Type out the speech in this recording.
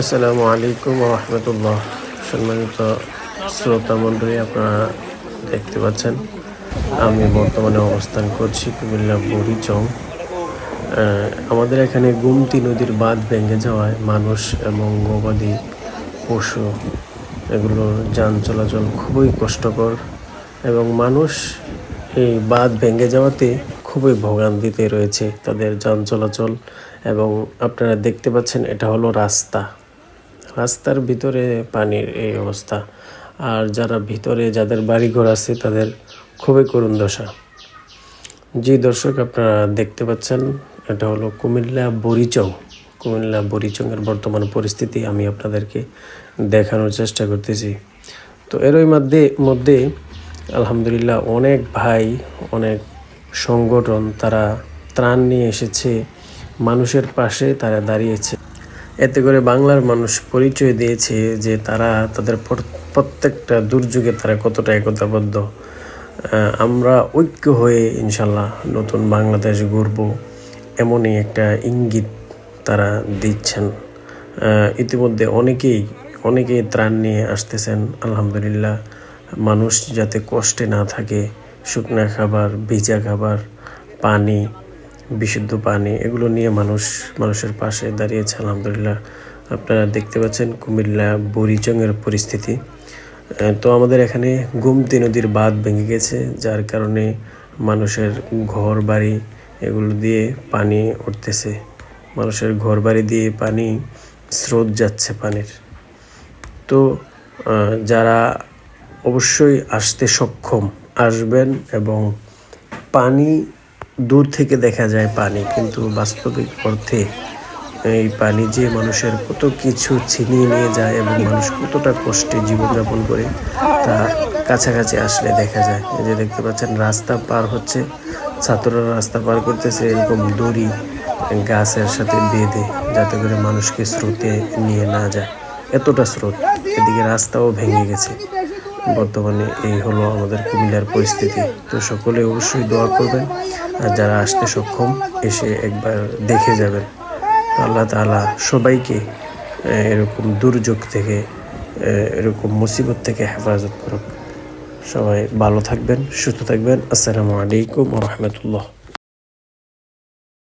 আসসালামু আলাইকুম রহমতুল্লাহ। সম্মানিত শ্রোতা মণ্ডলী, আপনারা দেখতে পাচ্ছেন, আমি বর্তমানে অবস্থান করছি কুমিল্লা বুড়িচং আমাদের এখানে গুমতি নদীর বাঁধ ভেঙে যাওয়ায় মানুষ এবং গবাদি পশু এগুলোর যান চলাচল খুবই কষ্টকর এবং মানুষ এই বাঁধ ভেঙে যাওয়াতে খুবই ভোগান্তিতে রয়েছে তাদের যান চলাচল। এবং আপনারা দেখতে পাচ্ছেন এটা হলো রাস্তা। রাস্তার ভিতরে পানির এই অবস্থা। আর যারা ভিতরে যাদের বাড়িঘর আছে, তাদের খুবই করুণ দশা। জি দর্শক, আপনারা দেখতে পাচ্ছেন, এটা হলো কুমিল্লা বরিচং। কুমিল্লা বরিচংয়ের বর্তমান পরিস্থিতি আমি আপনাদেরকে দেখানোর চেষ্টা করতেছি। তো এরই মধ্যে মধ্যে আলহামদুলিল্লাহ অনেক ভাই, অনেক সংগঠন, তারা ত্রাণ নিয়ে এসেছে। মানুষের পাশে তারা দাঁড়িয়েছে। এতে করে বাংলার মানুষ পরিচয় দিয়েছে যে তারা তাদের প্রত্যেকটা দুর্যোগে তারা কতটা একতাবদ্ধ। আমরা ঐক্য হয়ে ইনশাল্লাহ নতুন বাংলাদেশ গড়ব এমনই একটা ইঙ্গিত তারা দিচ্ছেন। ইতিমধ্যে অনেকেই অনেকেই ত্রাণ নিয়ে আসতেছেন। আলহামদুলিল্লাহ, মানুষ যাতে কষ্টে না থাকে, শুকনা খাবার, ভিজা খাবার, পানি বিশুদ্ধ পানি, এগুলো নিয়ে মানুষ, মানুষের পাশে দাঁড়িয়েছে, আলহামদুলিল্লাহ। আপনারা দেখতে পাচ্ছেন কুমিল্লা বুড়িচংয়ের পরিস্থিতি। তো আমাদের এখানে গুমতি নদীর বাঁধ ভেঙে গেছে, যার কারণে মানুষের ঘর বাড়ি এগুলো দিয়ে পানি উঠতেছে। মানুষের ঘর বাড়ি দিয়ে পানি, স্রোত যাচ্ছে পানির। তো যারা অবশ্যই আসতে সক্ষম, আসবেন এবং পানি দূর থেকে দেখা যায় পানি, কিন্তু বাস্তবিক অর্থে এই পানি যে মানুষের কত কিছু ছিনিয়ে নিয়ে যায় এবং মানুষ কতটা কষ্টে জীবনযাপন করে তা কাছাকাছি আসলে দেখা যায়। এই যে দেখতে পাচ্ছেন, রাস্তা পার হচ্ছে, ছাত্ররা রাস্তা পার করতেছে, এরকম দড়ি, গাছের সাথে বেঁধে যাতে করে মানুষকে স্রোতে নিয়ে না যায়। এতটা স্রোত, এদিকে রাস্তাও ভেঙে গেছে। বর্তমানে এই হলো আমাদের কুমিল্লার পরিস্থিতি। তো সকলে অবশ্যই দোয়া করবেন। আর যারা আসতে সক্ষম, এসে একবার দেখে যাবেন। আল্লাহ তাআলা সবাইকে এরকম দুর্যোগ থেকে এরকম মুসিবত থেকে হেফাজত করুক। সবাই ভালো থাকবেন, সুস্থ থাকবেন। আসসালামু আলাইকুম রহমতুল্লাহ।